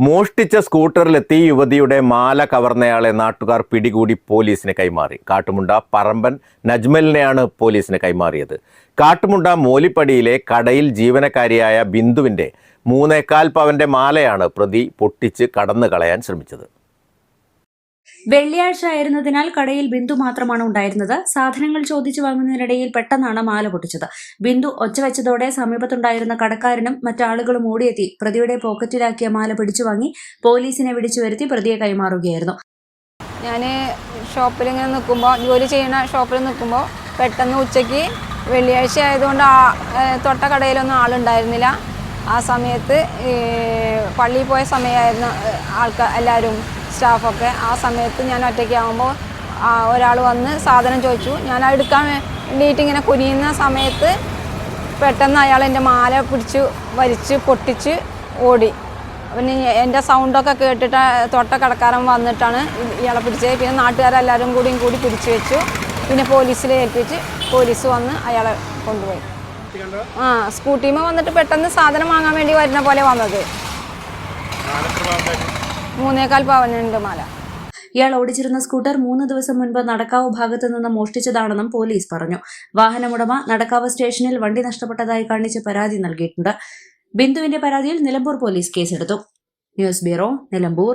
മോഷ്ടിച്ച സ്കൂട്ടറിലെത്തി യുവതിയുടെ മാല കവർന്നയാളെ നാട്ടുകാർ പിടികൂടി പോലീസിന് കൈമാറി. കാട്ടുമുണ്ട പറമ്പൻ നജ്മലിനെയാണ് പോലീസിന് കൈമാറിയത്. കാട്ടുമുണ്ട മോലിപ്പടിയിലെ കടയിൽ ജീവനക്കാരിയായ ബിന്ദുവിന്റെ മൂന്നേക്കാൽ പവന്റെ മാലയാണ് പ്രതി പൊട്ടിച്ച് കടന്നു കളയാൻ ശ്രമിച്ചത്. വെള്ളിയാഴ്ച ആയിരുന്നതിനാൽ കടയിൽ ബിന്ദു മാത്രമാണ് ഉണ്ടായിരുന്നത്. സാധനങ്ങൾ ചോദിച്ചു വാങ്ങുന്നതിനിടയിൽ പെട്ടെന്നാണ് മാല പൊട്ടിച്ചത്. ബിന്ദു ഒച്ചവെച്ചതോടെ സമീപത്തുണ്ടായിരുന്ന കടക്കാരനും മറ്റാളുകളും ഓടിയെത്തി. പ്രതിയുടെ പോക്കറ്റിലാക്കിയ മാല പിടിച്ചു വാങ്ങി പോലീസിനെ വിളിച്ചു വരുത്തി പ്രതിയെ കൈമാറുകയായിരുന്നു. ഞാൻ ഷോപ്പിൽ ഇങ്ങനെ നിൽക്കുമ്പോൾ ജോലി ചെയ്യുന്ന ഷോപ്പിൽ നിൽക്കുമ്പോൾ പെട്ടെന്ന് ഉച്ചയ്ക്ക് വെള്ളിയാഴ്ച ആയതുകൊണ്ട് ആ തൊട്ട കടയിലൊന്നും ആളുണ്ടായിരുന്നില്ല. ആ സമയത്ത് പള്ളിയിൽ പോയ സമയമായിരുന്നു ആൾക്കാർ എല്ലാവരും സ്റ്റാഫൊക്കെ ആ സമയത്ത് ഞാൻ ഒറ്റയ്ക്കാവുമ്പോൾ ഒരാൾ വന്ന് സാധനം ചോദിച്ചു. ഞാൻ എടുക്കാൻ വേണ്ടിയിട്ട് ഇങ്ങനെ കുനിയുന്ന സമയത്ത് പെട്ടെന്ന് അയാൾ എന്റെ മാല പിടിച്ച് വലിച്ച് പൊട്ടിച്ച് ഓടി. പിന്നെ എന്റെ സൗണ്ടൊക്കെ കേട്ടിട്ട് തൊട്ട കടക്കാരൻ വന്നിട്ടാണ് ഇയാളെ പിടിച്ചത്. പിന്നെ നാട്ടുകാരെല്ലാവരും കൂടിയും കൂടി പിടിച്ചു വെച്ചു. പിന്നെ പോലീസിൽ ഏൽപ്പിച്ച് പോലീസ് വന്ന് അയാളെ കൊണ്ടുപോയി. ആ സ്കൂട്ടിമ്മ വന്നിട്ട് പെട്ടെന്ന് സാധനം വാങ്ങാൻ വേണ്ടി വരുന്ന പോലെ വന്നത്. മൂന്നേകാൽ പവനുണ്ട് മാല. ഇയാൾ ഓടിച്ചിരുന്ന സ്കൂട്ടർ മൂന്ന് ദിവസം മുൻപ് നടക്കാവ് ഭാഗത്തു നിന്ന് മോഷ്ടിച്ചതാണെന്നും പോലീസ് പറഞ്ഞു. വാഹനമുടമ നടക്കാവ് സ്റ്റേഷനിൽ വണ്ടി നഷ്ടപ്പെട്ടതായി കാണിച്ച് പരാതി നൽകിയിട്ടുണ്ട്. ബിന്ദുവിന്റെ പരാതിയിൽ നിലമ്പൂർ പോലീസ് കേസെടുത്തു. News bureau Nilambur.